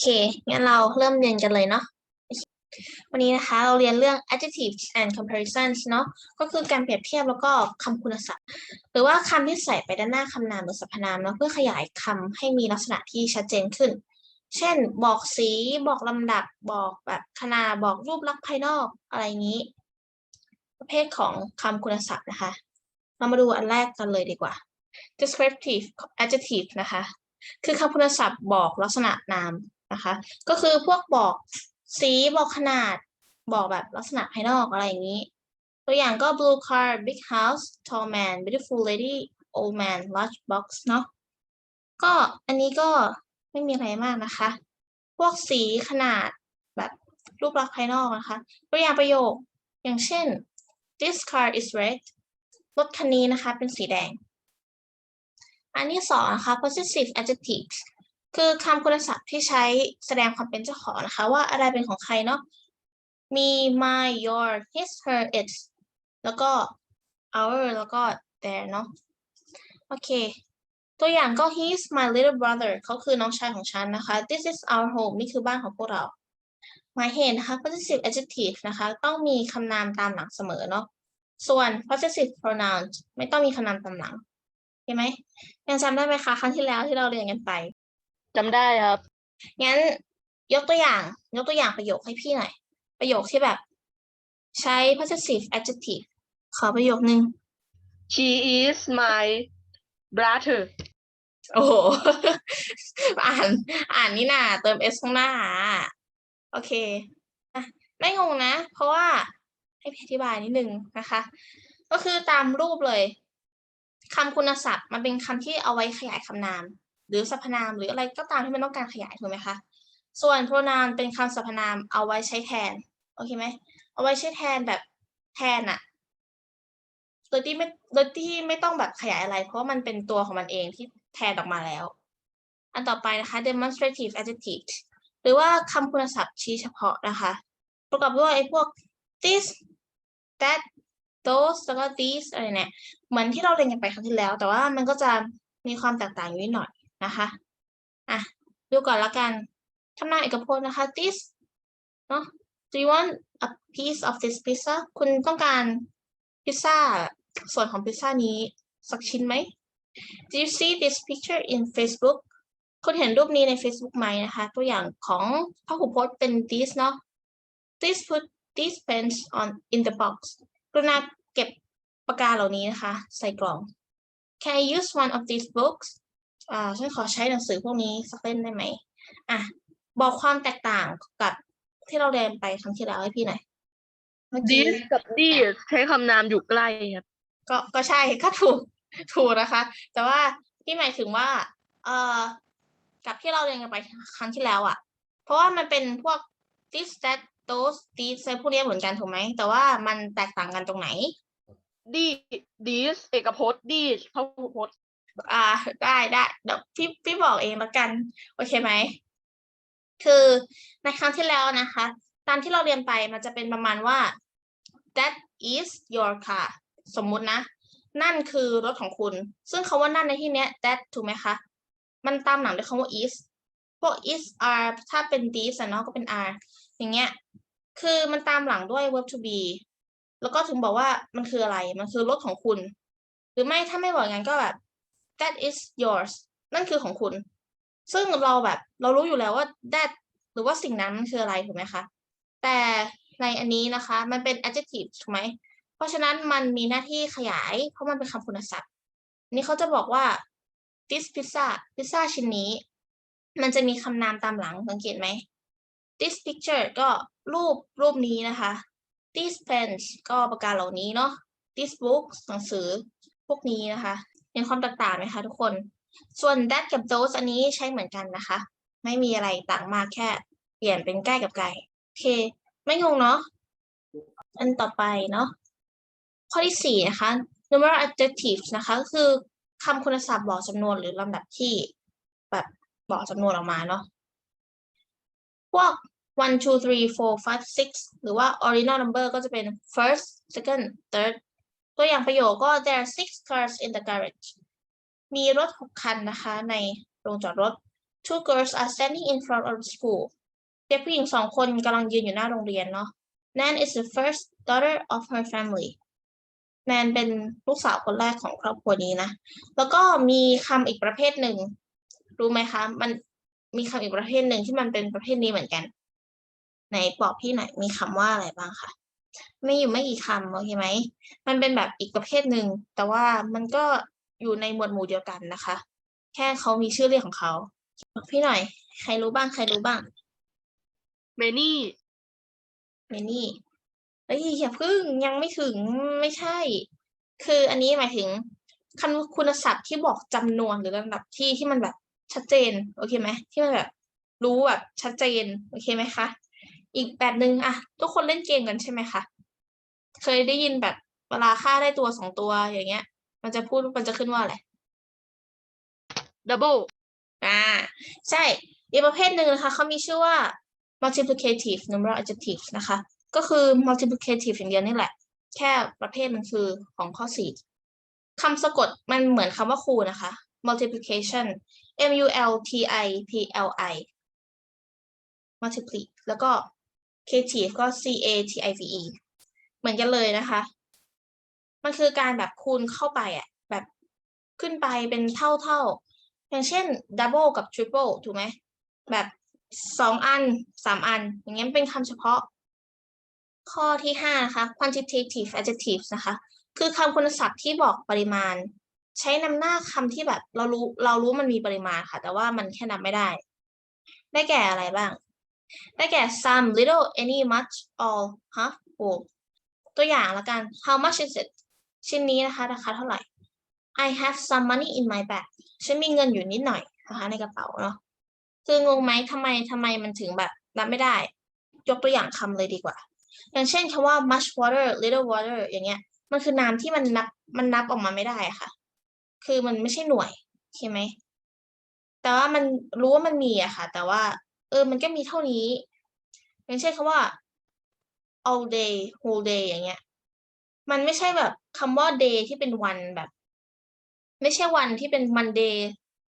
เค งั้นเราเริ่มเรียนกันเลยเนาะ วันนี้นะคะเราเรียนเรื่อง adjectives and comparisons เนาะ ก็คือการเปรียบเทียบแล้วก็คำคุณศัพท์ หรือว่าคำที่ใส่ไปด้านหน้าคำนามหรือสรรพนามเนาะ เพื่อขยายคำให้มีลักษณะที่ชัดเจนขึ้น เช่น บอกสี บอกลำดับ บอกแบบขนาด บอกรูปลักษณ์ภายนอก อะไรงนี้ ประเภทของคำคุณศัพท์นะคะ เรามาดูอันแรกกันเลยดีกว่า descriptive adjective นะคะ คือคำคุณศัพท์บอกลักษณะนาม นะคะ ก็คือพวกบอกสีบอกขนาดบอกแบบลักษณะภายนอกอะไรอย่างนี้ ตัวอย่างก็ blue car big house tall man beautiful lady old man large box เนาะก็อันนี้ก็ไม่มีอะไรมากนะคะ พวกสีขนาดแบบรูปลักษณ์ภายนอกนะคะ ตัวอย่างประโยคอย่างเช่น this car is red รถคันนี้นะคะเป็นสีแดง อันที่สองนะคะ possessive adjectives คือคำคุณศัพท์ที่ใช้แสดงความเป็นเจ้าของนะคะ ว่าอะไรเป็นของใครเนาะมี my your his her its แล้วก็ our แล้วก็ their เนาะโอเค ตัวอย่างก็ he's my little brother เขาคือน้องชายของฉันนะคะ this is our home นี่คือบ้านของพวกเราหมายเหตุนะคะ possessive adjective นะคะ ต้องมีคำนามตามหลังเสมอเนาะส่วน possessive pronoun ไม่ต้องมีคำนามตามหลังเห็นไหมยังจำได้ไหมคะ ครั้งที่แล้วที่เราเรียนกันไป จำได้ครับ งั้นยกตัวอย่าง ยกตัวอย่างประโยคให้พี่หน่อย ประโยคที่แบบ ใช้ possessive adjective ขอประโยคนึง she is my brother โอ้โห อ่าน อ่านนี่นาเติม s ข้างหน้าอะโอเคอะไม่งงนะ เพราะว่าให้พี่อธิบายนิดนึงนะคะ ก็คือตามรูปเลยคำคุณศัพท์มันเป็นคำที่เอาไว้ขยายคำนาม หรือสรรพนามหรืออะไรก็ตามที่มันต้องการขยายถูกไหมคะ ส่วน pronoun เป็นคำสรรพนามเอาไว้ใช้แทนโอเคไหมเอาไว้ใช้แทนแบบแทนอะโดยที่ไม่โดยที่ไม่ต้องแบบขยายอะไร เพราะว่ามันเป็นตัวของมันเองที่แทนออกมาแล้ว อันต่อไปนะคะ demonstrative adjective หรือว่าคำคุณศัพท์ชี้เฉพาะนะคะ ประกอบด้วยไอ้พวก this that those แล้วก็ these อะไรเนี่ย เหมือนที่เราเรียนกันไปครั้งที่แล้ว แต่ว่ามันก็จะมีความแตกต่างอยู่นิดหน่อย นะคะอะดูก่อนละกันทำนามเอกพจน์นะคะ this เนอะ do you want a piece of this pizza คุณต้องการพิซซ่าส่วนของพิซซ่านี้สักชิ้นไหม Do you see this picture in Facebook คุณเห็นรูปนี้ใน Facebook ไหมนะคะ ตัวอย่างของพหูพจน์เป็น this เนาะ Please put these pens on in the box กรุณาเก็บปากกาเหล่านี้นะคะ ใส่กล่อง Can I use one of these books อ่าฉันขอใช้หนังสือพวกนี้สักเล่มได้ไหมอะบอกความแตกต่างกับที่เราเรียนไปครั้งที่แล้วให้พี่หน่อยเมื่อกี้ this กับ this ใช้คำนามอยู่ใกล้ครับ ก็ก็ใช่ก็ถูกถูกนะคะ แต่ว่าพี่หมายถึงว่า เอ่อกับที่เราเรียนกันไปครั้งที่แล้วอะ่ะ เพราะว่ามันเป็นพวก this that those these อะไรพวกเนี้ยเหมือนกันถูกไหม แต่ว่ามันแตกต่างกันตรงไหน this this เอกพจน์ this พหูพจน์ อ่าได้ได้เดี๋ยวพี่พี่บอกเองแล้วกัน โอเคไหม คือในครั้งที่แล้วนะคะ ตามที่เราเรียนไปมันจะเป็นประมาณว่า that is your car สมมุตินะ นั่นคือรถของคุณ ซึ่งคาว่านั่นในที่เนี้ย that ถูกไหมคะ มันตามหลังด้วยคำว่า is พวก is are ถ้าเป็น this เนาะก็เป็น are อย่างเงี้ย คือมันตามหลังด้วย verb to be แล้วก็ถึงบอกว่ามันคืออะไร มันคือรถของคุณ หรือไม่ถ้าไม่บอกงั้นก็แบบ that is yours นั่นคือของคุณ ซึ่งเราแบบเรารู้อยู่แล้วว่า that หรือว่าสิ่งนั้นมันคืออะไรถูกไหมคะ แต่ในอันนี้นะคะมันเป็น adjective ถูกไหม เพราะฉะนั้นมันมีหน้าที่ขยาย เพราะมันเป็นคำคุณศัพท์ นี่เขาจะบอกว่า this pizza พิซซ่าชิ้นนี้ มันจะมีคำนามตามหลังสังเกตไหม this picture ก็รูปรูปนี้นะคะ these pens ก็ปากกาเหล่านี้เนาะ this book หนังสือพวกนี้นะคะ เห็นความแตกต่างไหมคะทุกคน ส่วน that กับ those อันนี้ใช้เหมือนกันนะคะ ไม่มีอะไรต่างมากแค่เปลี่ยนเป็นใกล้กับไกลโอเค ไม่งงเนาะอันต่อไปเนาะข้อที่สี่นะคะ numeral adjectives นะคะก็คือคำคุณศัพท์บอกจำนวนหรือลำดับที่ แบบบอกจำนวนออกมาเนาะพวก one two three four five six หรือว่า ordinal number ก็จะเป็น first second third ตัวอย่างประโยคก็ there are six cars in the garage มีรถหกคันนะคะในโรงจอดรถ two girls are standing in front of the school เด็กผู้หญิงสองคนกำลังยืนอยู่หน้าโรงเรียนเนาะ Nan is the first daughter of her family แนนเป็นลูกสาวคนแรกของครอบครัวนี้นะ แล้วก็มีคำอีกประเภทหนึ่ง รู้ไหมคะ มันมีคำอีกประเภทหนึ่งที่มันเป็นประเภทนี้เหมือนกันไหนบอกพี่หน่อยมีคำว่าอะไรบ้างคะ ไม่อยู่ไม่กี่คำโอเคไหมมันเป็นแบบอีกประเภทหนึ่งแต่ว่ามันก็อยู่ในหมวดหมู่เดียวกันนะคะ แค่เขามีชื่อเรียกของเขาบอกพี่หน่อย ใครรู้บ้างใครรู้บ้าง many เมนี่เอ้ยอย่าพึ่งยังไม่ถึงไม่ใช่ คืออันนี้หมายถึงคำคุณศัพท์ที่บอกจำนวนหรือลำดับที่ที่มันแบบชัดเจน โอเคไหมที่มันแบบรู้แบบชัดเจน โอเคไหมคะ อีกแบบหนึ่งอะทุกคนเล่นเกมกันใช่ไหมคะ เคยได้ยินแบบเวลาค่าได้ตัวสองตัวอย่างเงี้ย มันจะพูดมันจะขึ้นว่าอะไร double อ่า ใช่อีกประเภทหนึ่งนะคะเขามีชื่อว่า multiplicative numeral adjectives นะคะ ก็คือ multiplicative อย่างเดียวนี่แหละ แค่ประเภทมันคือของข้อสี่คำสะกดมันเหมือนคำว่าคูณนะคะ multiplication m u l t i p l i multiply แล้วก็ cative ก็ c a t i v e เหมือนกันเลยนะคะ มันคือการแบบคูณเข้าไปอะแบบขึ้นไปเป็นเท่าเท่าอย่างเช่น double กับ triple ถูกไหมแบบสองอันสามอัน อย่างเงี้ยเป็นคำเฉพาะ ข้อที่ห้านะคะ quantitative adjectives นะคะ คือคำคุณศัพท์ที่บอกปริมาณ ใช้นำหน้าคำที่แบบเรารู้เรารู้มันมีปริมาณค่ะ แต่ว่ามันแค่นับไม่ได้ ได้แก่อะไรบ้าง ได้แก่ some little any much all half whole ตัวอย่างละกัน how much is it ชิ้นนี้นะคะราคาเท่าไหร่ I have some money in my bag ฉันมีเงินอยู่นิดหน่อยนะคะในกระเป๋าเนาะคืองงไหมทำไมทำไมมันถึงแบบนับไม่ได้ ยกตัวอย่างคำเลยดีกว่า อย่างเช่นคำว่า much water little water อย่างเงี้ย มันคือน้ำที่มันนับมันนับออกมาไม่ได้ค่ะ คือมันไม่ใช่หน่วยใช่ไหมแต่ว่ามันรู้ว่ามันมีอะค่ะ แต่ว่า เออ มันก็มีเท่านี้อย่างเช่นคำว่า all day whole day อย่างเงี้ย มันไม่ใช่แบบคำว่า day ที่เป็นวันแบบ ไม่ใช่วันที่เป็น Monday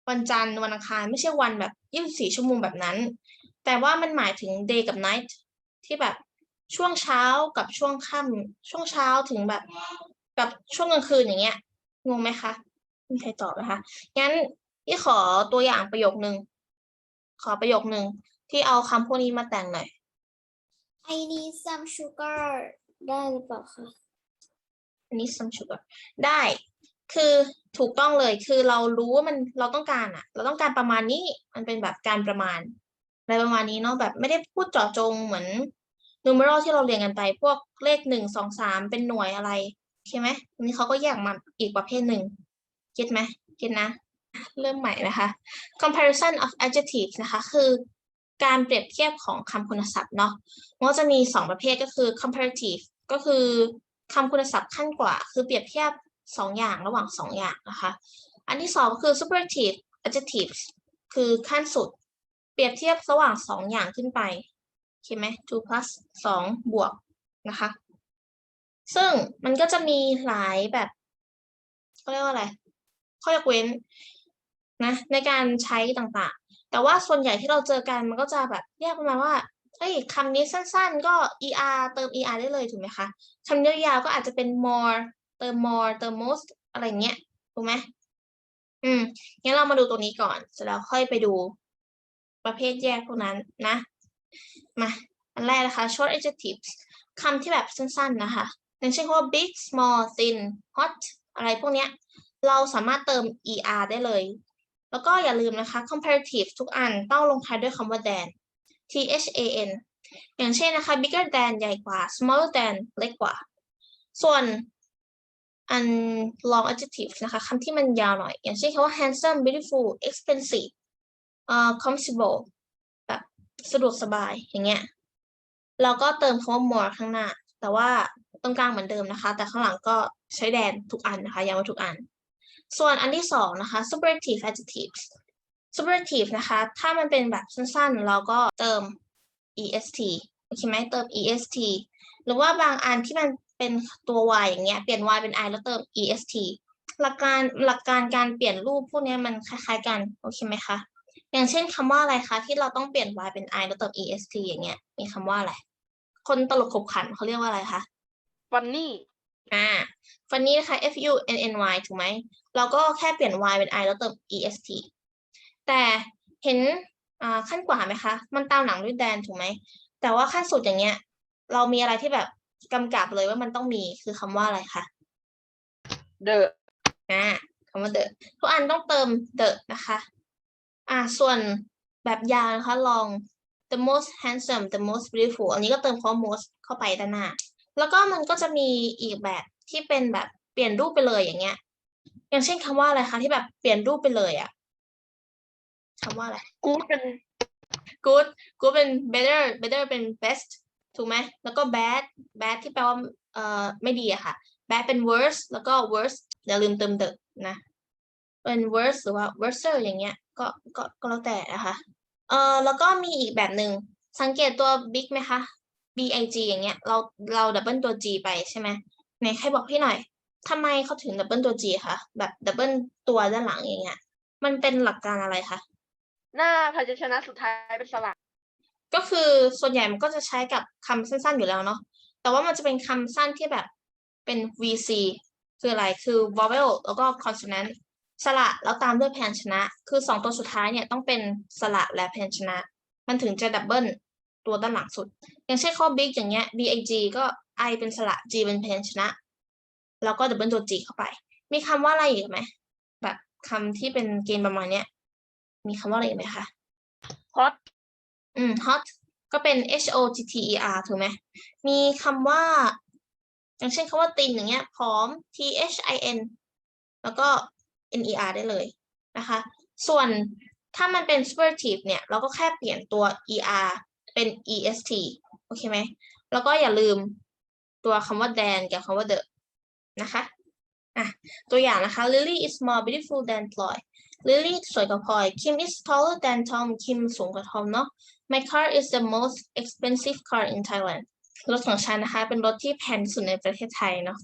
วันจันทร์วันอังคารไม่ใช่วันแบบยี่สิบสี่ชั่วโมงแบบนั้น แต่ว่ามันหมายถึง day กับ night ที่แบบช่วงเช้ากับช่วงค่ำช่วงเช้าถึงแบบ กับช่วงกลางคืนอย่างเงี้ยงงไหมคะมีใครตอบไหมคะงั้นพี่ขอตัวอย่างประโยคนึง ขอประโยคนึงที่เอาคำพวกนี้มาแต่งหน่อย I need some sugar ได้หรือเปล่าคะอันนี้ some sugar ได้ คือถูกต้องเลย คือเรารู้ว่ามันเราต้องการอะเราต้องการประมาณนี้ มันเป็นแบบการประมาณอะไรประมาณนี้เนาะ แบบไม่ได้พูดเจาะจงเหมือน numeral ที่เราเรียนกันไป พวกเลขหนึ่งสองสามเป็นหน่วยอะไรใช่ไหมอันนี้เขาก็แยกมาอีกประเภทหนึ่งเก็ตไหมเก็ตนะ เริ่มใหม่นะคะ comparison of adjectives นะคะ คือการเปรียบเทียบของคำคุณศัพท์เนาะมันก็จะมีสองประเภทก็คือ comparative ก็คือคำคุณศัพท์ขั้นกว่า คือเปรียบเทียบสองอย่างระหว่างสองอย่างนะคะ อันที่สองก็คือ superlative adjectives คือขั้นสุด เปรียบเทียบระหว่างสองอย่างขึ้นไปใช่ไหม two plus สองบวกนะคะ ซึ่งมันก็จะมีหลายแบบเขาเรียกว่าอะไร ข้อยกเว้น นะในการใช้ต่างๆ แต่ว่าส่วนใหญ่ที่เราเจอกันมันก็จะแบบแยกประมาณว่าเฮ้ยคำนี้สั้นๆ ก็ er เติม er ได้เลยถูกไหมคะคำยาวๆก็อาจจะเป็น more เติม more เติม most อะไรเงี้ยถูกไหมอืมงั้นเรามาดูตรงนี้ก่อนเสร็จแล้วค่อยไปดูประเภทแยกพวกนั้นนะมาอันแรกนะคะ short adjectives คำที่แบบสั้นๆนะคะอย่างเช่นว่า big small thin hot อะไรพวกเนี้ย เราสามารถเติม er ได้เลย แล้วก็อย่าลืมนะคะ comparative ทุกอันต้องลงท้ายด้วยคำว่า than t h a n อย่างเช่นนะคะ bigger than ใหญ่กว่า smaller than เล็กกว่า ส่วนอัน long adjective นะคะคำที่มันยาวหน่อย อย่างเช่นคำว่า handsome beautiful expensive เอ่อ comfortable แบบสะดวกสบายอย่างเงี้ยเราก็เติมคำว่า more ข้างหน้า แต่ว่าตรงกลางเหมือนเดิมนะคะ แต่ข้างหลังก็ใช้แดนทุกอันนะคะย้ำว่าทุกอัน ส่วนอันที่สองนะคะ superlative adjectives superlative นะคะ ถ้ามันเป็นแบบสั้นๆ เราก็เติม est โอเคไหมเติม est หรือว่าบางอันที่มันเป็นตัว y อย่างเงี้ย เปลี่ยน y เป็น i แล้วเติม est หลักการหลักการการเปลี่ยนรูปพวกนี้มันคล้ายๆกัน โอเคไหมคะ อย่างเช่นคำว่าอะไรคะที่เราต้องเปลี่ยน y เป็น i แล้วเติม est อย่างเงี้ย มีคำว่าอะไร คนตลกขบขันเขาเรียกว่าอะไรคะฟันนี่ อ่าฟันนี้นะคะ f u n n y ถูกไหม เราก็แค่เปลี่ยน y เป็น i แล้วเติม est แต่เห็นอ่าขั้นกว่าไหมคะ มันตามหลังด้วยแดนถูกไหม แต่ว่าขั้นสุดอย่างเงี้ย เรามีอะไรที่แบบกำกับเลยว่ามันต้องมีคือคำว่าอะไรคะเดอะอ่าคำว่า the ทุกอันต้องเติม the นะคะ อ่า ส่วนแบบยาวนะคะ ลอง the most handsome the most beautiful อันนี้ก็เติมคำว่า most เข้าไปด้านหน้า แล้วก็มันก็จะมีอีกแบบที่เป็นแบบเปลี่ยนรูปไปเลยอย่างเงี้ย อย่างเช่นคำว่าอะไรคะที่แบบเปลี่ยนรูปไปเลยอะคำว่าอะไรกูดเป็น good good เป็น better better เป็น best ถูกไหมแล้วก็ bad bad ที่แปลว่าเอ่อไม่ดีอะค่ะ bad เป็น worse แล้วก็ worse อย่าลืมเติม the นะเป็น worse หรือว่า worser อย่างเงี้ยก็ก็ก็แล้วแต่นะคะเอ่อแล้วก็มีอีกแบบหนึ่งสังเกตตัว big ไหมคะ b i g อย่างเงี้ยเราเราดับเบิลตัว g ไปใช่ไหมไหนใครบอกพี่หน่อยทำไมเขาถึงดับเบิลตัว g คะแบบดับเบิลตัวด้านหลังอย่างเงี้ย มันเป็นหลักการอะไรคะหน้าพยัญชนะสุดท้ายเป็นสระก็คือส่วนใหญ่มันก็จะใช้กับคำสั้นๆอยู่แล้วเนาะแต่ว่ามันจะเป็นคำสั้นที่แบบเป็น VC คืออะไรคือ vowel แล้วก็ consonant สระแล้วตามด้วยพยัญชนะ คือสองตัวสุดท้ายเนี่ยต้องเป็นสระและพยัญชนะ มันถึงจะดับเบิล ตัวด้านหลังสุด อย่างเช่นข้อ big อย่างเงี้ย big ก็ i เป็นสระ g เป็นพยัญชนะ แล้วก็ดับเบิลตัว g เข้าไป มีคำว่าอะไรอีกไหม แบบคำที่เป็นเกณฑ์ประมาณเนี้ย มีคำว่าอะไรอีกไหมคะฮอตอืม hot ก็เป็น h o t t e r ถูกไหม มีคำว่า อย่างเช่นคำว่าตินอย่างเงี้ย พร้อม t h i n แล้วก็ n e r ได้เลยนะคะ ส่วนถ้ามันเป็น superlative เนี่ย เราก็แค่เปลี่ยนตัว e r เป็น e s t โอเคไหม แล้วก็อย่าลืมตัวคำว่า than กับคำว่า the นะคะอะตัวอย่างนะคะ Lily is more beautiful than Ploy Lily สวยกว่าพลอย Kim is taller than Tom Kim สูงกว่าทอมเนาะ My car is the most expensive car in Thailand รถของฉันนะคะ เป็นรถที่แพงสุดในประเทศไทยเนาะ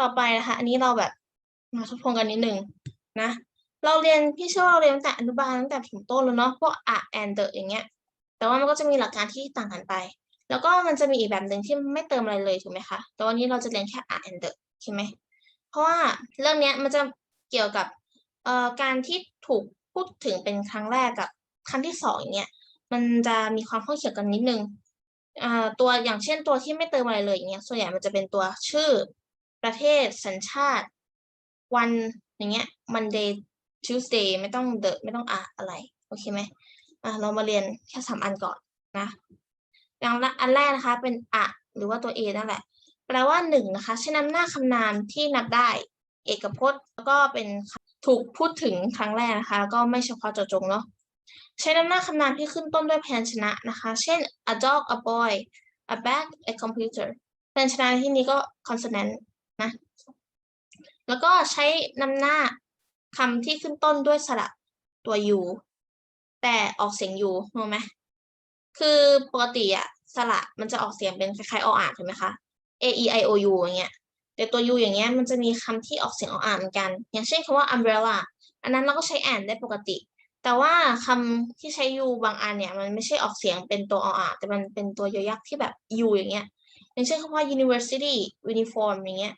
ต่อไปนะคะ อันนี้เราแบบมาทบทวนกันนิดนึงนะ เราเรียนพี่เชื่อว่าเราเรียนตั้งแต่อนุบาลตั้งแต่ถึงต้นแล้วเนาะ พวก a and the อย่างเงี้ย แต่ว่ามันก็จะมีหลักการที่ต่างกันไป แล้วก็มันจะมีอีกแบบหนึ่งที่ไม่เติมอะไรเลยถูกไหมคะ แต่วันนี้เราจะเรียนแค่ a and the ใช่ไหม เพราะว่าเรื่องนี้มันจะเกี่ยวกับเอ่อการที่ถูกพูดถึงเป็นครั้งแรกกับครั้งที่สองเงี้ยมันจะมีความข้องเกี่ยวกันนิดนึงอ่าตัวอย่างเช่นตัวที่ไม่เติมอะไรเลยอย่างเงี้ยส่วนใหญ่มันจะเป็นตัวชื่อ ประเทศสัญชาติ วันอย่างเงี้ย Monday Tuesday ไม่ต้อง the ไม่ต้องอะอะไร โอเคไหม อะเรามาเรียนแค่สามอันก่อนนะอย่างอันแรกนะคะเป็นอะหรือว่าตัว A นั่นแหละ แปลว่าหนึ่งนะคะใช้นำหน้าคำนามที่นับได้ เอกพจน์แล้วก็เป็นถูกพูดถึงครั้งแรกนะคะ ก็ไม่เฉพาะเจาะจงเนาะใช้นำหน้าคำนามที่ขึ้นต้นด้วยพยัญชนะนะคะ เช่น a dog a boy a bag a computer พยัญชนะที่นี้ก็ consonant นะแล้วก็ใช้นำหน้าคำที่ขึ้นต้นด้วยสระตัว u แต่ออกเสียง u รู้ไหมคือปกติอะสระมันจะออกเสียงเป็นคล้ายๆออ่างถูกไหมคะ a e i o u อย่างเงี้ยแต่ตัว u อย่างเงี้ยมันจะมีคำที่ออกเสียงออ่างเหมือนกัน อย่างเช่นคำว่า umbrella อันนั้นเราก็ใช้อ่านได้ปกติ แต่ว่าคำที่ใช้ u บางอันเนี่ยมันไม่ใช่ออกเสียงเป็นตัวออ่างแต่มันเป็นตัวยอยักษ์ที่แบบ u อย่างเงี้ย อย่างเช่นคำว่า university uniform อย่างเงี้ย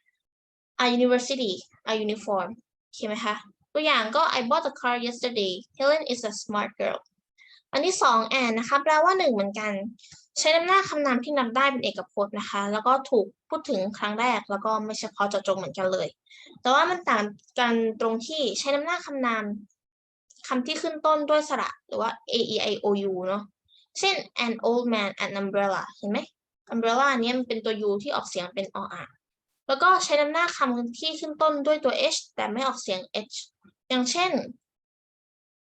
a university a uniform โอเคไหมคะ ตัวอย่างก็ I bought a car yesterday Helen is a smart girl อันที่สอง and นะคะแปลว่าหนึ่งเหมือนกัน ใช้นำหน้าคำนามที่นับได้เป็นเอกพจน์นะคะ แล้วก็ถูกพูดถึงครั้งแรก แล้วก็ไม่เฉพาะเจาะจงเหมือนกันเลย แต่ว่ามันต่างกันตรงที่ใช้นำหน้าคำนามคำที่ขึ้นต้นด้วยสระหรือว่า a e i o u เนาะเช่น an old man an umbrella เห็นไหม umbrella เนี้ยมันเป็นตัว u ที่ออกเสียงเป็นออ่าง แล้วก็ใช้นำหน้าคำที่ขึ้นต้นด้วยตัว h แต่ไม่ออกเสียง h อย่างเช่น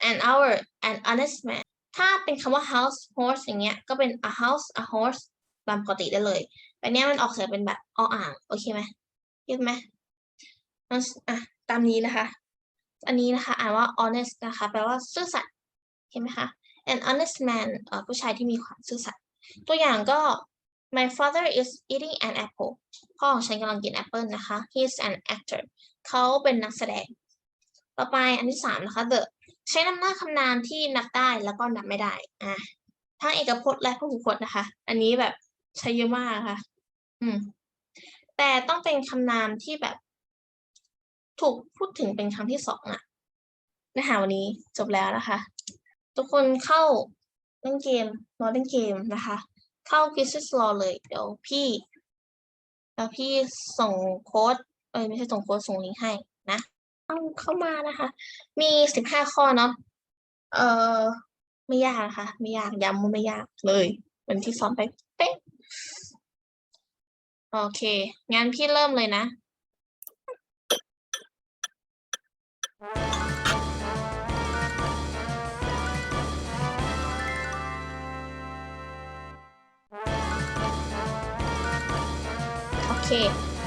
an hour an honest man ถ้าเป็นคำว่า house horse อย่างเงี้ย ก็เป็น a house a horse ตามปกติได้เลยแต่เนี้ยมันออกเสียงเป็นแบบออ่าง โอเคไหมเก็ตไหมอะอะตามนี้นะคะ อันนี้นะคะ อ่านว่า honest นะคะ แปลว่าซื่อสัตย์เห็นไหมคะ an honest man เอ่อผู้ชายที่มีความซื่อสัตย์ตัวอย่างก็ my father is eating an apple พ่อของฉันกำลังกินแอปเปิลนะคะ he is an actor เขาเป็นนักแสดง ต่อไปอันที่สามนะคะ the ใช้นำหน้าคำนามที่นับได้แล้วก็นับไม่ได้อะทั้งเอกพจน์และพหูพจน์นะคะ อันนี้แบบใช้เยอะมากค่ะ อืม แต่ต้องเป็นคำนามที่แบบ ถูกพูดถึงเป็นครั้งที่สองอะนะคะวันนี้จบแล้วนะคะ ทุกคนเข้าเล่นเกมรอเล่นเกมนะคะ เข้า q u i z z Law เลย เดี๋ยวพี่เดี๋ยวพี่ส่งโค้ดเอ้ยไม่ใช่ส่งโค้ดส่งลิงก์ให้นะเข้าเข้ามานะคะ มีสิบห้าข้อเนาะเออไม่ยากนะคะไม่ยากย้ำว่าไม่ยากเลยเหมือนที่ซ้อมไปเป๊ะโอเค งั้นพี่เริ่มเลยนะ เค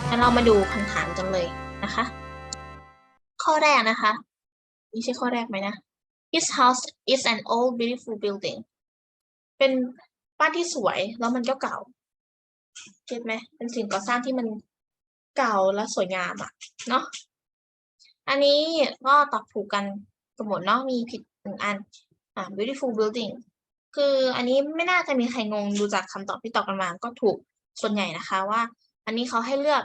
งั้นเรามาดูคำถามกันเลยนะคะ ข้อแรกนะคะ นี่ใช่ข้อแรกไหมนะ His house is an old beautiful building เป็นบ้านที่สวยแล้วมันก็เก่าเก็ตไหม เป็นสิ่งก่อสร้างที่มันเก่าและสวยงามอะเนาะ อันนี้ก็ตอบถูกกันกันหมดเนาะ มีผิดหนึ่งอัน อ่า beautiful building คืออันนี้ไม่น่าจะมีใครงงดูจากคำตอบที่ตอบกันมา ก็ถูกส่วนใหญ่นะคะว่า อันนี้เขาให้เลือก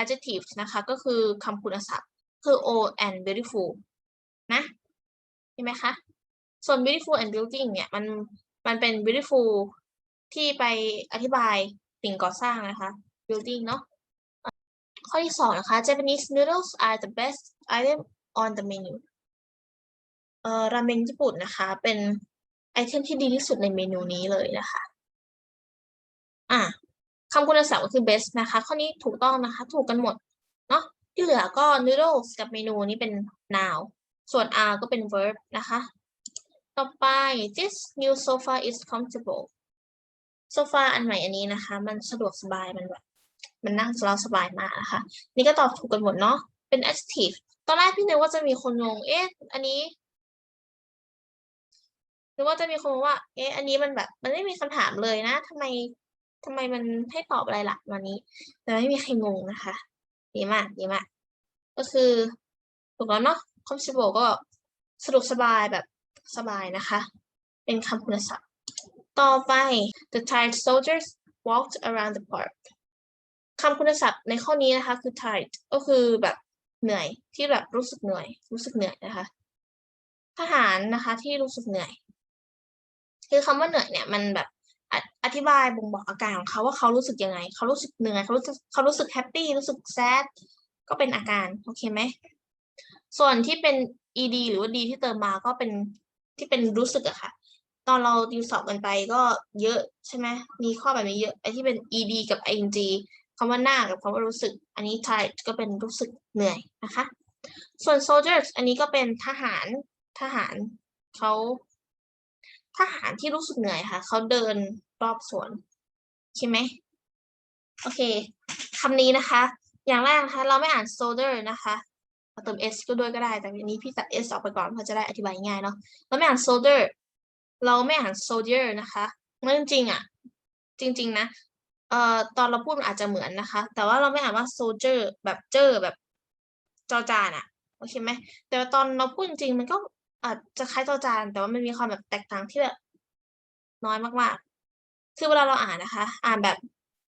adjective นะคะ ก็คือคำคุณศัพท์ คือ old and beautiful นะเห็นไหมคะ ส่วน beautiful and building เนี่ย มัน มันเป็น beautiful ที่ไปอธิบายสิ่งก่อสร้างนะคะ building เนาะข้อที่สองนะคะ Japanese noodles are the best item on the menu เอ่อราเมงญี่ปุ่นนะคะ เป็นไอเทมที่ดีที่สุดในเมนูนี้เลยนะคะ อะ คำคุณศัพท์ก็คือ best นะคะ ข้อนี้ถูกต้องนะคะ ถูกกันหมดเนาะที่เหลือก็ noodles กับเมนูนี้เป็น noun ส่วน are ก็เป็น verb นะคะ ต่อไป this new sofa is comfortable โซฟาอันใหม่อันนี้นะคะ มันสะดวกสบายมันแบบมันนั่งสบาสบายมากนะคะ นี่ก็ตอบถูกกันหมดเนาะเป็น adjective ตอนแรกพี่นึกว่าจะมีคนงงเอ๊ะอันนี้นึกว่าจะมีคนงงว่า เอ๊ะอันนี้มันแบบ มันไม่มีคำถามเลยนะทำไม ทำไมมันให้ตอบอะไรล่ะวันนี้ แต่ไม่มีใครงงนะคะ ดีมากดีมาก ก็คือถูกแล้วเนาะ comfortable ก็สะดวกสบายแบบสบายนะคะ เป็นคำคุณศัพท์ ต่อไป the tired soldiers walked around the park คำคุณศัพท์ในข้อนี้นะคะคือ tired ก็คือแบบเหนื่อยที่แบบรู้สึกเหนื่อย รู้สึกเหนื่อยนะคะ ทหารนะคะที่รู้สึกเหนื่อย คือคำว่าเหนื่อยเนี่ยมันแบบ อธิบายบ่งบอกอาการของเขาว่าเขารู้สึกยังไง เขารู้สึกเหนื่อยเขารู้สึกเขารู้สึกแฮปปี้รู้สึกแซดก็เป็นอาการโอเคไหมส่วนที่เป็น ed หรือว่า d ที่เติมมาก็เป็นที่เป็นรู้สึกอะค่ะ ตอนเราดิวสอบกันไปก็เยอะใช่ไหมมีข้อแบบนี้เยอะไอ้ที่เป็น ed กับ ing คำว่าหน้ากับคำว่ารู้สึก อันนี้ tired ก็เป็นรู้สึกเหนื่อยนะคะ ส่วน soldiers อันนี้ก็เป็นทหารทหารเขา ทหารที่รู้สึกเหนื่อยค่ะ เขาเดินรอบสวน ใช่ไหม โอเคคำนี้นะคะ อย่างแรกนะคะ เราไม่อ่าน soldier นะคะเติม s ก็ด้วยก็ได้ แต่ทีนี้พี่ตัด s ออกไปก่อนเพื่อจะได้อธิบายง่ายเนาะ เราไม่อ่าน soldier เราไม่อ่าน soldier นะคะเมื่อจริงๆอะจริง ๆ นะ เอ่อ ตอนเราพูดมันอาจจะเหมือนนะคะ แต่ว่าเราไม่อ่านว่า soldier แบบเจอแบบจอจานอะโอเคไหม แต่ว่าตอนเราพูดจริงๆมันก็ อาจจะคล้ายจอจานแต่ว่ามันมีความแบบแตกต่างที่แบบน้อยมากๆ คือเวลาเราอ่านนะคะ อ่านแบบ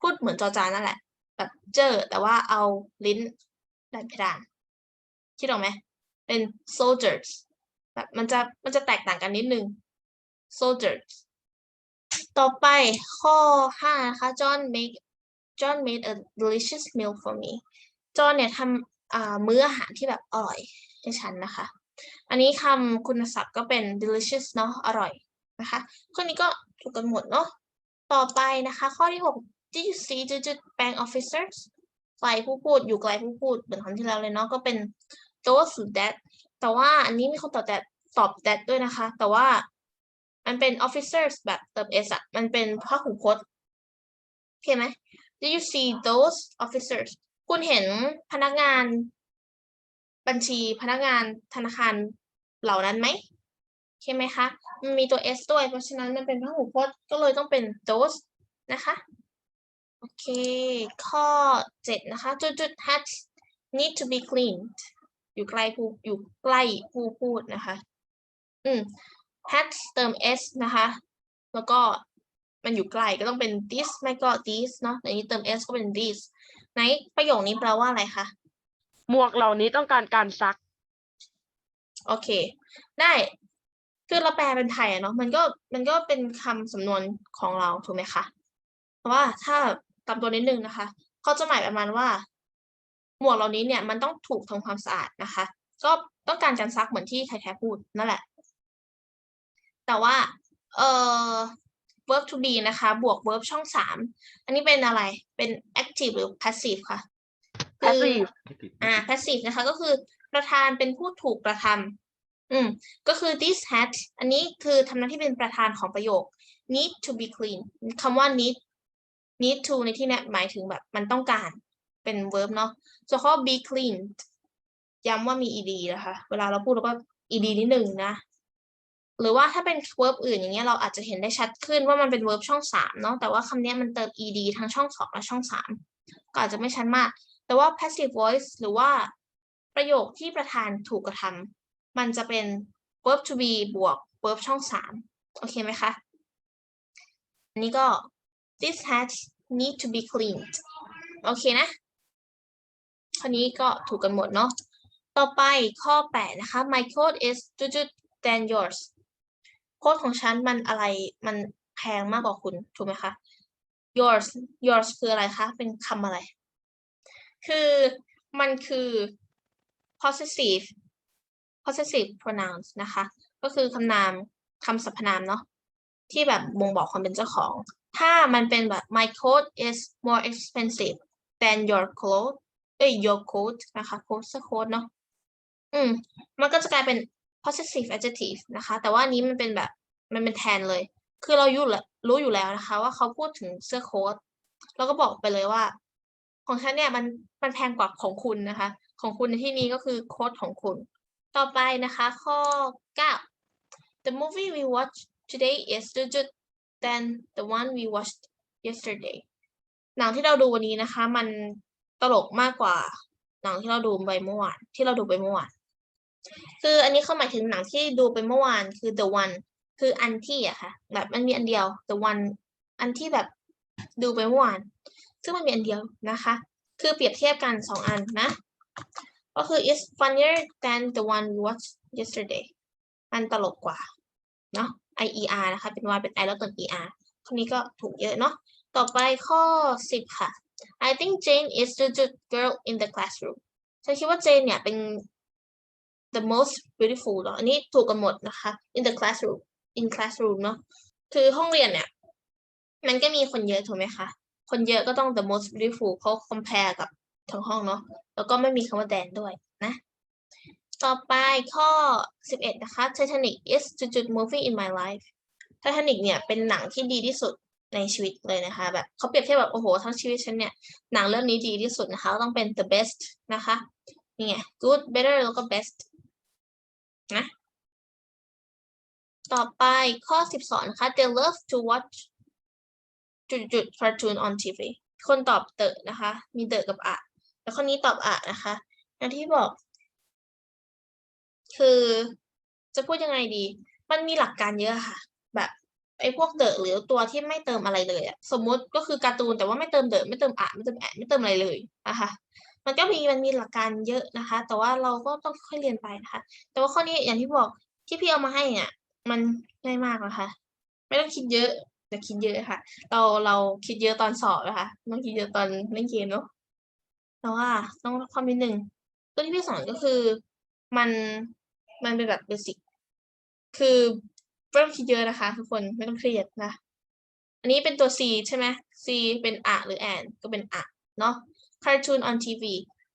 พูดเหมือนจอจานนั่นแหละ แบบเจอแต่ว่าเอาลิ้นดันเพดานคิดออกไหมเป็น soldiers แบบมันจะมันจะแตกต่างกันนิดนึง soldiers ต่อไปข้อห้านะคะ John make John made a delicious meal for me John เนี่ยทำมื้ออาหารที่แบบอร่อยให้ฉันนะคะ อันนี้คำคุณศัพท์ก็เป็น delicious เนาะอร่อยนะคะข้อนี้ก็ถูกกันหมดเนาะต่อไปนะคะ ข้อที่หก did you see จุดจุด bank officers ไกลผู้พูดอยู่ไกลผู้พูดเหมือนครั้งที่แล้วเลยเนาะก็เป็น those that แต่ว่าอันนี้มีคนตอบ that ตอบ that ด้วยนะคะ แต่ว่ามันเป็น officers แบบเติม s อะมันเป็นพหูพจน์โอเคไหม did you see those officers คุณเห็นพนักงาน บัญชีพนักงานธนาคารเหล่านั้นไหมโอเคไหมคะมันมีตัว s ด้วย เพราะฉะนั้นมันเป็นพหูพจน์ก็เลยต้องเป็น those นะคะโอเค ข้อเจ็ดนะคะ จุดจุด has need to be cleaned อยู่ใกล้ผู้อยู่ใกล้ผู้พูดนะคะ อืม had เติม s นะคะ แล้วก็มันอยู่ไกลก็ต้องเป็น this ไม่ก็ this เนาะในนี้เติม s ก็เป็น this ในประโยคนี้แปลว่าอะไรคะ หมวกเหล่านี้ต้องการการซัก โอเค ได้คือเราแปลเป็นไทยอะเนาะมันก็มันก็เป็นคำสำนวนของเราถูกไหมคะเพราะว่าถ้าตามตัวนิดนึงนะคะเขาจะหมายประมาณว่า หมวกเหล่านี้เนี่ยมันต้องถูกทำความสะอาดนะคะ ก็ต้องการการซักเหมือนที่ไทยแท้พูดนั่นแหละ แต่ว่าเอ่อ verb to be นะคะ บวก verb ช่องสามอันนี้เป็นอะไรเป็น active หรือ passive คะ passive อ่า passive นะคะ ก็คือประธานเป็นผู้ถูกกระทำอืม ก็คือ this hat อันนี้คือทำหน้าที่เป็นประธานของประโยค need to be clean คำว่า need need to ในที่เนี้ยหมายถึงแบบมันต้องการเป็น verb เนาะส่วนข้อ be cleaned ย้ำว่ามี ed นะคะ เวลาเราพูดเราก็ ed นิดหนึ่งนะ หรือว่าถ้าเป็น verb อื่นอย่างเงี้ยเราอาจจะเห็นได้ชัดขึ้นว่ามันเป็น verb ช่องสามเนาะ แต่ว่าคำเนี้ยมันเติม ed ทั้งช่องสองและช่องสามก็อาจจะไม่ชัดมาก แต่ว่า passive voice หรือว่าประโยคที่ประธานถูกกระทำมันจะเป็น verb to be บวก verb ช่องสามโอเคไหมคะ อันนี้ก็ this hat need to be cleaned โอเคนะข้อนี้ก็ถูกกันหมดเนาะ ต่อไปข้อ 8 นะคะ my code is จุดๆ than yours โค้ดของฉันมันอะไร มันแพงมากกว่าคุณ ถูกไหมคะ yours yours คืออะไรคะ เป็นคำอะไร คือมันคือ possessive possessive pronouns นะคะ ก็คือคำนามคำสรรพนามเนาะที่แบบบ่งบอกความเป็นเจ้าของ ถ้ามันเป็นแบบ my coat is more expensive than your clothes เอ้ย your coat นะคะ coat ส coat เนาะอืม มันก็จะกลายเป็น possessive adjective นะคะ แต่ว่านนี้มันเป็นแบบมันเป็นแทนเลย คือเราอยู่แล้วรู้อยู่แล้วนะคะ ว่าเขาพูดถึงเสื้อโค้ทเราก็บอกไปเลยว่า ของฉันเนี่ยมันมันแพงกว่าของคุณนะคะ ของคุณในที่นี้ก็คือโค้ดของคุณ ต่อไปนะคะข้อ 9 The movie we watched today is good than the one we watched yesterday หนังที่เราดูวันนี้นะคะ มันตลกมากกว่าหนังที่เราดูไปเมื่อวานที่เราดูไปเมื่อวานคืออันนี้เขาหมายถึงหนังที่ดูไปเมื่อวานคือ the one คืออันที่อะค่ะ แบบมันมีอันเดียว the one อันที่แบบดูไปเมื่อวาน ซึ่งมันมีอันเดียวนะคะ คือเปรียบเทียบกันสองอันนะ ก็คือ is funnier than the one we watched yesterday มันตลกกว่า เนาะ I E R นะคะ เป็น Y เป็น I แล้วเติม E R ข้อนี้ก็ถูกเยอะเนาะ ต่อไปข้อ 10 ค่ะ I think Jane is the good girl in the classroom ฉันคิดว่าเจนเนี่ยเป็น the most beautiful เนาะอันนี้ถูกกันหมดนะคะ in the classroom in classroom เนาะคือห้องเรียนเนี่ย มันก็มีคนเยอะถูกไหมคะ คนเยอะก็ต้อง the most beautiful เขา compare กับทั้งห้องเนาะแล้วก็ไม่มีคำว่าแดนด้วยนะ ต่อไปข้อ 11 นะคะ Titanic is จุดๆ movie in my life Titanic เนี่ยเป็นหนังที่ดีที่สุดในชีวิตเลยนะคะแบบเขาเปรียบเทียบแบบโอ้โหทั้งชีวิตฉันเนี่ยหนังเรื่องนี้ดีที่สุดนะคะต้องเป็น the best นะคะนี่ไง good better แล้วก็ best นะต่อไปข้อ 12 นะคะ they love to watch จุดๆ cartoon on TV คนตอบเตอะนะคะ มีเตอะกับอะแล้วคนนี้ตอบอะนะคะอย่างที่บอก คือจะพูดยังไงดี มันมีหลักการเยอะค่ะ แบบไอ้พวกเดอะหรือตัวที่ไม่เติมอะไรเลยอะสมมุติก็คือการ์ตูนแต่ว่าไม่เติมเดอะไม่เติมอะไม่เติมแอะไม่เติมอะไรเลยนะคะมันก็มีมันมีหลักการเยอะนะคะ แต่ว่าเราก็ต้องค่อยเรียนไปนะคะ แต่ว่าข้อนี้อย่างที่บอกที่พี่เอามาให้เนี่ยมันง่ายมากนะคะ ไม่ต้องคิดเยอะ แต่คิดเยอะค่ะ เราเราคิดเยอะตอนสอบนะคะต้องคิดเยอะตอนเล่นเกมเนาะแต่ว่าต้องความนิดนึงตัวที่พี่สอนก็คือมันมันเป็นแบบเบสิกคือไม่ต้องคิดเยอะนะคะ ทุกคนไม่ต้องเครียดนะ อันนี้เป็นตัว C ใช่ไหม C เป็นอะหรือแอนก็เป็นอะเนาะ cartoon on TV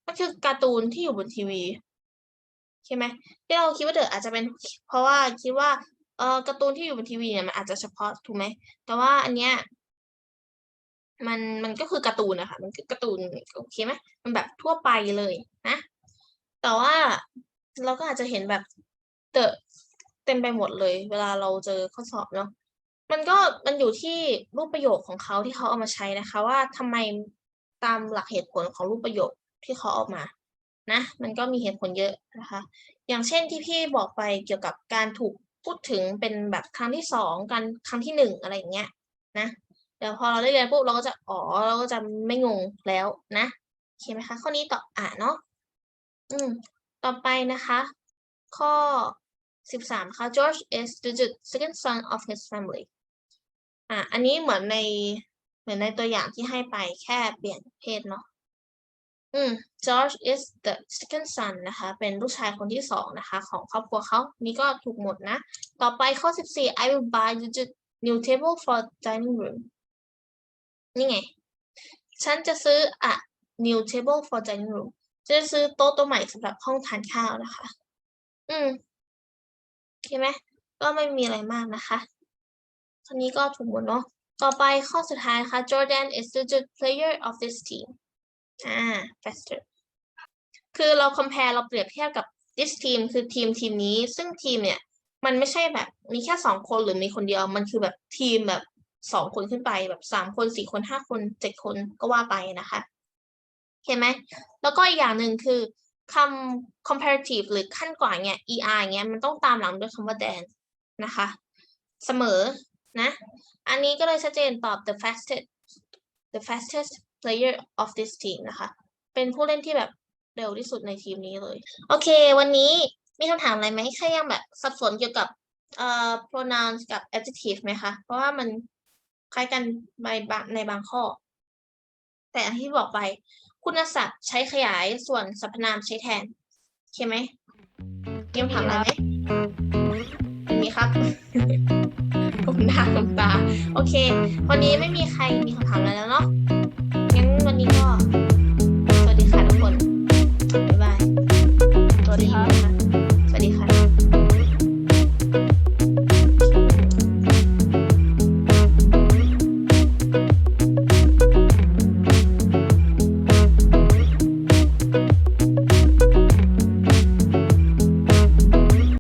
ก็คือการ์ตูนที่อยู่บนทีวีใช่ไหมที่เราคิดว่าเดอะอาจจะเป็นเพราะว่าคิดว่า เออการ์ตูนที่อยู่บนทีวีเนี่ยมันอาจจะเฉพาะถูกไหมแต่ว่าอันเนี้ยมันมันก็คือการ์ตูนนะคะมันคือการ์ตูนโอเคไหมมันแบบทั่วไปเลยนะแต่ว่าเราก็อาจจะเห็นแบบเดอะเต็มไปหมดเลย เวลาเราเจอข้อสอบเนาะมันก็มันอยู่ที่รูปประโยคของเขาที่เขาเอามาใช้นะคะ ว่าทำไมตามหลักเหตุผลของรูปประโยคที่เขาเอามานะ มันก็มีเหตุผลเยอะนะคะ อย่างเช่นที่พี่บอกไปเกี่ยวกับการถูก พูดถึงเป็นแบบครั้งที่สองกันครั้งที่หนึ่งอะไรอย่างเงี้ยนะเดี๋ยวพอเราได้เรียนปุ๊บเราก็จะอ๋อเราก็จะไม่งงแล้วนะโอเคไหมคะข้อนี้ตอบอ่าเนาะอืมต่อไปนะคะ ข้อสิบสามค่ะ George is the second son of his family อะอันนี้เหมือนในเหมือนในตัวอย่างที่ให้ไปแค่เปลี่ยนเพศเนาะ อืม George is the second son นะคะ เป็นลูกชายคนที่สองนะคะ ของครอบครัวเขานี่ก็ถูกหมดนะ ต่อไปข้อสิบสี่ I will buy the new table for dining room นี่ไง ฉันจะซื้ออะ new table for dining room จะซื้อโต๊ะตัวใหม่สำหรับห้องทานข้าวนะคะ อืมโอเคไหม ก็ไม่มีอะไรมากนะคะข้อนี้ก็ถูกหมดเนาะ ต่อไปข้อสุดท้ายค่ะ Jordan is the player of this team อ่า faster คือเรา compare เราเปรียบเทียบกับ this team คือทีมทีมนี้ ซึ่งทีมเนี่ย มันไม่ใช่แบบมีแค่สองคนหรือมีคนเดียว มันคือแบบทีมแบบสองคนขึ้นไปแบบสามคนสี่คนห้าคนเจ็ดคนก็ว่าไปนะคะเห็นไหม แล้วก็อีกอย่างหนึ่งคือคำ comparative หรือขั้นกว่าเนี้ย er เงี้ยมันต้องตามหลังด้วยคำว่า than นะคะ เสมอนะ อันนี้ก็เลยชัดเจนตอบ the fastest the fastest player of this team นะคะ เป็นผู้เล่นที่แบบเร็วที่สุดในทีมนี้เลย โอเค วันนี้มีคำถามอะไรไหมใครยังแบบสับสนเกี่ยวกับเอ่อ pronouns กับ adjective ไหมคะ เพราะว่ามันคล้ายกันในบางในบางข้อ แต่อย่างที่บอกไป คุณศัพท์ใช้ขยายส่วนสรรพนามใช้แทนโอเคไหมมีคำถามอะไรไหมมีครับกลมหน้ากลมตา โอเค วันนี้ไม่มีใครมีคำถามอะไรแล้วเนาะ วันนี้ก็